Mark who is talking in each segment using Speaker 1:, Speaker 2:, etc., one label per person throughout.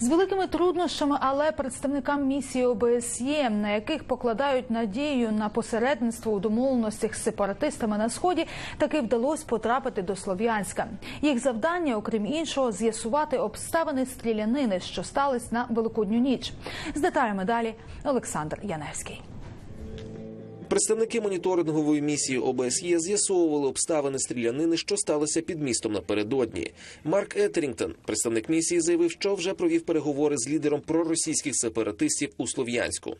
Speaker 1: З великими труднощами, але представникам місії ОБСЄ, на яких покладають надію на посередництво у домовленостях з сепаратистами на сході, таки вдалося потрапити до Слов'янська. Їх завдання, окрім іншого, з'ясувати обставини стрілянини, що стались на великодню ніч. З деталями далі Олександр Яневський.
Speaker 2: Представники моніторингової місії ОБСЄ з'ясовували обставини стрілянини, що сталося під містом напередодні. Марк Етерінгтон, представник місії, заявив, що вже провів переговори з лідером проросійських сепаратистів у Слов'янську.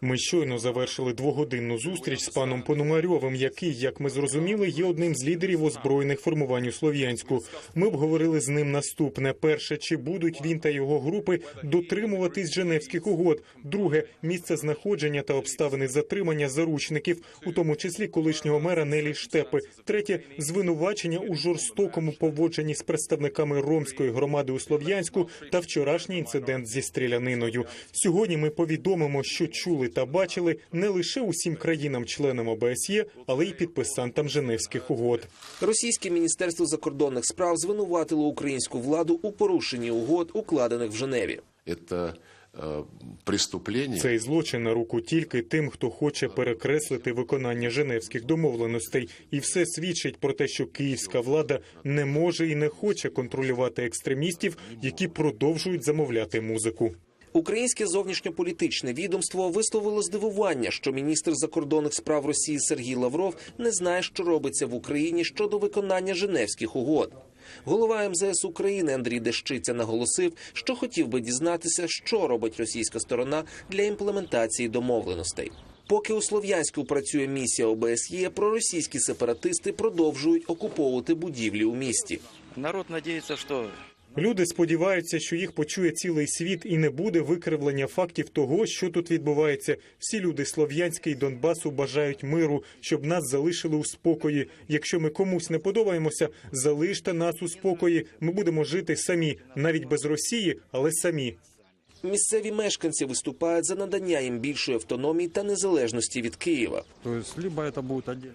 Speaker 3: Ми щойно завершили двогодинну зустріч з паном Пономарьовим, який, як ми зрозуміли, є одним з лідерів озброєних формувань у Слов'янську. Ми обговорили з ним наступне: перше, чи будуть він та його групи дотримуватись Женевських угод. Друге місце знаходження та обставини затримання заручників, у тому числі колишнього мера Нелі Штепи. Третє звинувачення у жорстокому поводженні з представниками ромської громади у Слов'янську та вчорашній інцидент зі стріляниною. Сьогодні ми повідомимо, що чули та бачили не лише усім країнам-членам ОБСЄ, але й підписантам Женевських угод.
Speaker 2: Російське міністерство закордонних справ звинуватило українську владу у порушенні угод, укладених в Женеві.
Speaker 4: это э, преступление.
Speaker 3: Цей злочин на руку тільки тим, хто хоче перекреслити виконання женевських домовленостей, і все свідчить про те, що київська влада не може і не хоче контролювати екстремістів, які продовжують замовляти музику.
Speaker 2: Українське зовнішньополітичне відомство висловило здивування, що міністр закордонних справ Росії Сергій Лавров не знає, що робиться в Україні щодо виконання Женевських угод. Голова МЗС України Андрій Дещиця наголосив, що хотів би дізнатися, що робить російська сторона для імплементації домовленостей. Поки у Слов'янську працює місія ОБСЄ, проросійські сепаратисти продовжують окуповувати будівлі у місті.
Speaker 5: Народ сподівається, что
Speaker 3: Люди сподіваються, що їх почує цілий світ і не буде викривлення фактів того, що тут відбувається. Всі люди Слов'янська і Донбасу бажають миру, щоб нас залишили у спокої. Якщо ми комусь не подобаємося, залиште нас у спокої. Ми будемо жити самі, навіть без Росії, але самі.
Speaker 2: Місцеві мешканці виступають за надання їм більшої автономії та незалежності від Києва.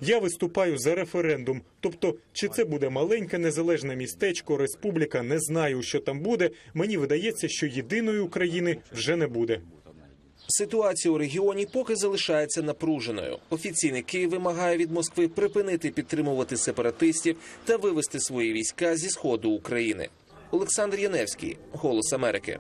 Speaker 3: Я виступаю за референдум. Тобто, чи це буде маленьке незалежне містечко, республіка, не знаю, що там буде. Мені видається, що єдиної України вже не буде.
Speaker 2: Ситуація у регіоні поки залишається напруженою. Офіційний Київ вимагає від Москви припинити підтримувати сепаратистів та вивести свої війська зі сходу України. Олександр Яневський, Голос Америки.